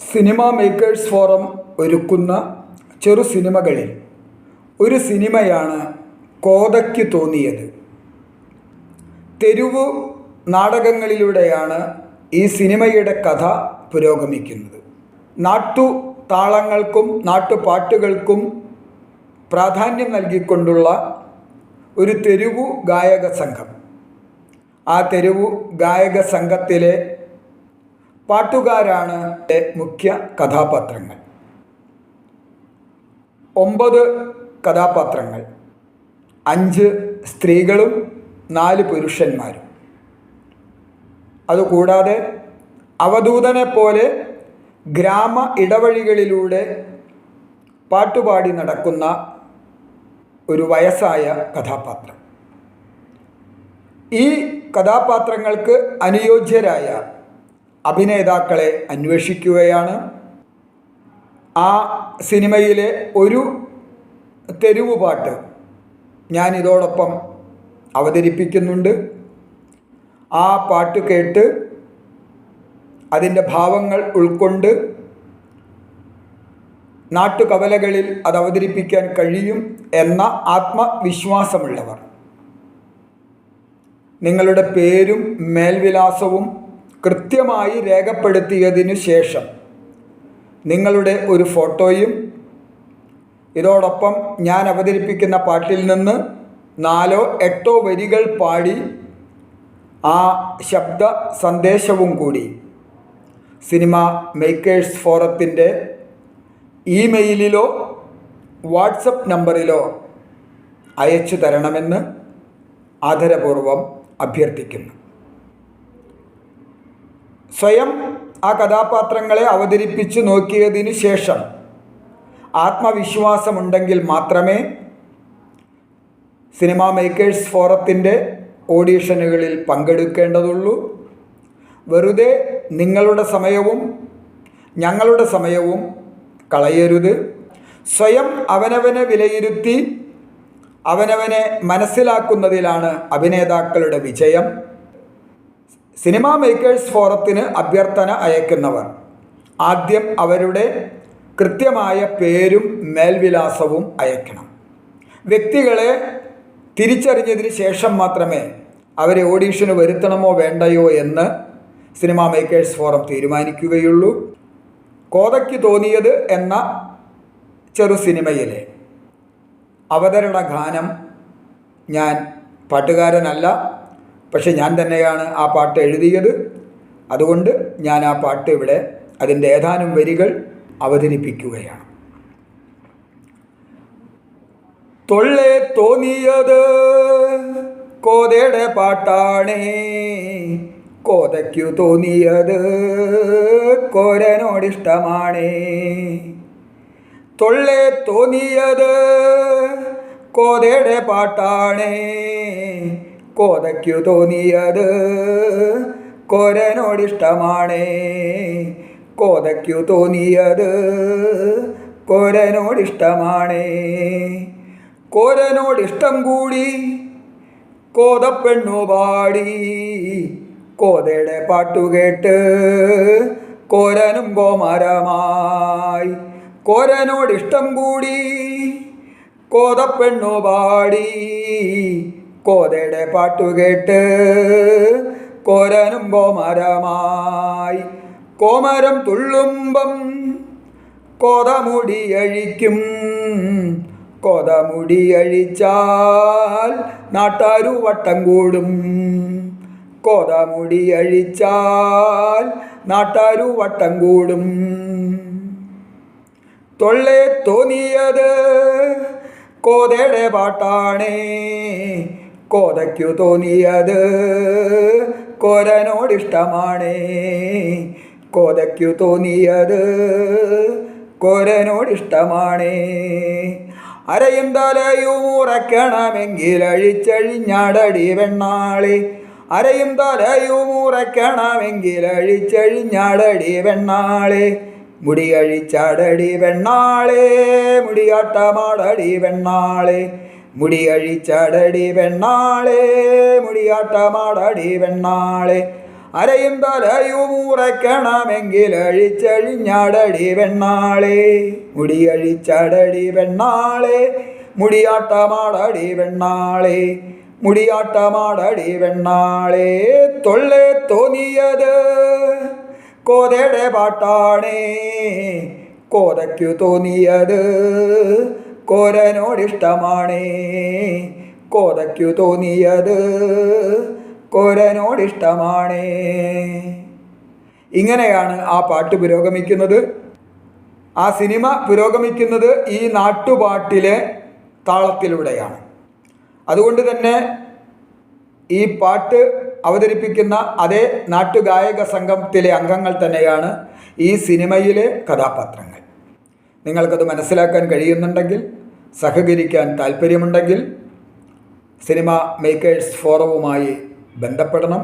Cinema makers forum ഒരുക്കുന്ന ചെറു സിനിമകളിൽ ഒരു സിനിമയാണ് കോതയ്ക്ക് തോന്നിയത്. തെരുവ് നാടകങ്ങളിലൂടെയാണ് ഈ സിനിമയുടെ കഥ പുരോഗമിക്കുന്നത്. നാട്ടു താളങ്ങൾക്കും നാട്ടുപാട്ടുകൾക്കും പ്രാധാന്യം നൽകിക്കൊണ്ടുള്ള ഒരു തെരുവു ഗായക സംഘം. ആ തെരുവു ഗായക സംഘത്തിലെ പാട്ടുകാരാണ് മുഖ്യ കഥാപാത്രങ്ങൾ. ഒമ്പത് കഥാപാത്രങ്ങൾ. അഞ്ച് സ്ത്രീകളും നാല് പുരുഷന്മാരും. അതുകൂടാതെ അവധൂതനെ പോലെ ഗ്രാമ ഇടവഴികളിലൂടെ പാട്ടുപാടി നടക്കുന്ന ഒരു വയസ്സായ കഥാപാത്രം. ഈ കഥാപാത്രങ്ങൾക്ക് അനുയോജ്യരായ അഭിനേതാക്കളെ അന്വേഷിക്കുകയാണ്. ആ സിനിമയിലെ ഒരു തെരുവ് പാട്ട് ഞാൻ അവതരിപ്പിക്കുന്നുണ്ട്. ആ പാട്ട് കേട്ട് അതിന്റെ ഭാവങ്ങൾ ഉൾക്കൊണ്ട് നാട്ടുകവലകളിൽ അത് അവതരിപ്പിക്കാൻ കഴിയും എന്ന ആത്മവിശ്വാസമുള്ളവർ. നിങ്ങളുടെ പേരും മേൽവിലാസവും കൃത്യമായി രേഖപ്പെടുത്തിയതിനു ശേഷം നിങ്ങളുടെ ഒരു ഫോട്ടോയും ഇതോടൊപ്പം ഞാൻ അവതരിപ്പിക്കുന്ന പാട്ടിൽ നിന്ന് നാലോ എട്ടോ വരികൾ പാടി ആ ശബ്ദ സന്ദേശവും കൂടി സിനിമ മേക്കേഴ്സ് ഫോറത്തിന്റെ ഇമെയിലിലോ വാട്സപ്പ് നമ്പറിലോ അയച്ചു തരണമെന്ന് ആദരപൂർവം അഭ്യർത്ഥിക്കുന്നു. സ്വയം ആ കഥാപാത്രങ്ങളെ അവതരിപ്പിച്ച് നോക്കിയതിനു ശേഷം ആത്മവിശ്വാസമുണ്ടെങ്കിൽ മാത്രമേ സിനിമ മേക്കേഴ്സ് ഫോറത്തിന്റെ ഓഡിഷനുകളിൽ പങ്കെടുക്കേണ്ടതുള്ളൂ. വെറുതെ നിങ്ങളുടെ സമയവും ഞങ്ങളുടെ സമയവും കളയരുത്. സ്വയം അവനവനെ വിലയിരുത്തി അവനവനെ മനസ്സിലാക്കുന്നതിലാണ് അഭിനേതാക്കളുടെ വിജയം. സിനിമാ മേക്കേഴ്സ് ഫോറത്തിന് അഭ്യർത്ഥന അയക്കുന്നവർ. ആദ്യം അവരുടെ കൃത്യമായ പേരും മേൽവിലാസവും അയക്കണം. വ്യക്തികളെ തിരിച്ചറിഞ്ഞതിന് ശേഷം മാത്രമേ അവരെ ഓഡീഷന് വരുത്തണമോ വേണ്ടയോ എന്ന് സിനിമാ മേക്കേഴ്സ് ഫോറം തീരുമാനിക്കുകയുള്ളൂ. കോതയ്ക്ക് തോന്നിയത് എന്ന ചെറു സിനിമയിലെ അവതരണ ഗാനം ഞാൻ പാട്ടുകാരനല്ല. പക്ഷെ ഞാൻ തന്നെയാണ് ആ പാട്ട് എഴുതിയത്. അതുകൊണ്ട് ഞാൻ ആ പാട്ട് ഇവിടെ അതിന്റെ ഏതാനും വരികൾ അവതരിപ്പിക്കുകയാണ്. തൊള്ളെ തോന്നിയത് കോതയുടെ പാട്ടാണേ. കോതയ്ക്കു തോന്നിയത് കോരനോടിഷ്ടമാണേ. തൊള്ളെ തോന്നിയത് കോതയുടെ പാട്ടാണേ. കോതയ്ക്കു തോന്നിയത്. കോരനോടിഷ്ടമാണേ. കോതയ്ക്കു തോന്നിയത്. കോരനോടിഷ്ടമാണേ. കോരനോടിഷ്ടം കൂടി കോതപ്പെണ്ണു പാടി. കോതയുടെ പാട്ടുകേട്ട് കോരനും കോമരമായി. കോരനോടിഷ്ടം കൂടി കോതപ്പെണ്ണു പാടി. കോതയുടെ പാട്ടുകേട്ട് കോരനും കോമരമായി. കോമരം തുള്ളുമ്പം കോതമുടി അഴിക്കും. കോതമുടി അഴിച്ചാൽ നാട്ടാരു വട്ടം കൂടും. കോതമുടി അഴിച്ചാൽ നാട്ടാരു വട്ടം കൂടും. തൊള്ളേ തോന്നിയത് കോതയുടെ പാട്ടാണേ. കോതയ്ക്കു തോന്നിയത്? കോരനോടിഷ്ടമാണ് കോതയ്ക്കു തോന്നിയത്? കോരനോടിഷ്ടമാണ് അരയും തലയും ഉറക്കണമെങ്കിൽ അഴിച്ചഴിഞ്ഞാടടി വെണ്ണാളി അരയും തലയും ഉറക്കണമെങ്കിൽ അഴിച്ചഴിഞ്ഞാടടി വെണ്ണാളെ മുടി മുടിയാട്ടമാടടി വെണ്ണാളെ മുടി അഴിച്ചാടടി മുടിയാട്ടമാടടി വെണ്ണാളെ അരയും തലയും ഉറക്കണമെങ്കിൽ അഴിച്ചഴിഞ്ഞാടടി വെണ്ണാളെ മുടിയഴിച്ചടടി വെണ്ണാളെ മുടിയാട്ടമാടടി വെണ്ണാളെ മുടിയാട്ടമാടടി വെണ്ണാളെ തൊള്ളെ തോന്നിയത് കോതയുടെ പാട്ടാണേ. കോതയ്ക്കു തോന്നിയത് കോരനോടിഷ്ടമാണേ. കോതയ്ക്കു തോന്നിയത് കോരനോടിഷ്ടമാണേ. ഇങ്ങനെയാണ് ആ പാട്ട് പുരോഗമിക്കുന്നത്. ആ സിനിമ പുരോഗമിക്കുന്നത് ഈ നാട്ടുപാട്ടിലെ താളത്തിലൂടെയാണ്. അതുകൊണ്ട് തന്നെ ഈ പാട്ട് അവതരിപ്പിക്കുന്ന അതേ നാട്ടുഗായക സംഘത്തിലെ അംഗങ്ങൾ തന്നെയാണ് ഈ സിനിമയിലെ കഥാപാത്രങ്ങൾ. നിങ്ങൾക്കത് മനസ്സിലാക്കാൻ കഴിയുന്നുണ്ടെങ്കിൽ സഹകരിക്കാൻ താല്പര്യമുണ്ടെങ്കിൽ സിനിമ മേക്കേഴ്സ് ഫോറവുമായി ബന്ധപ്പെടണം.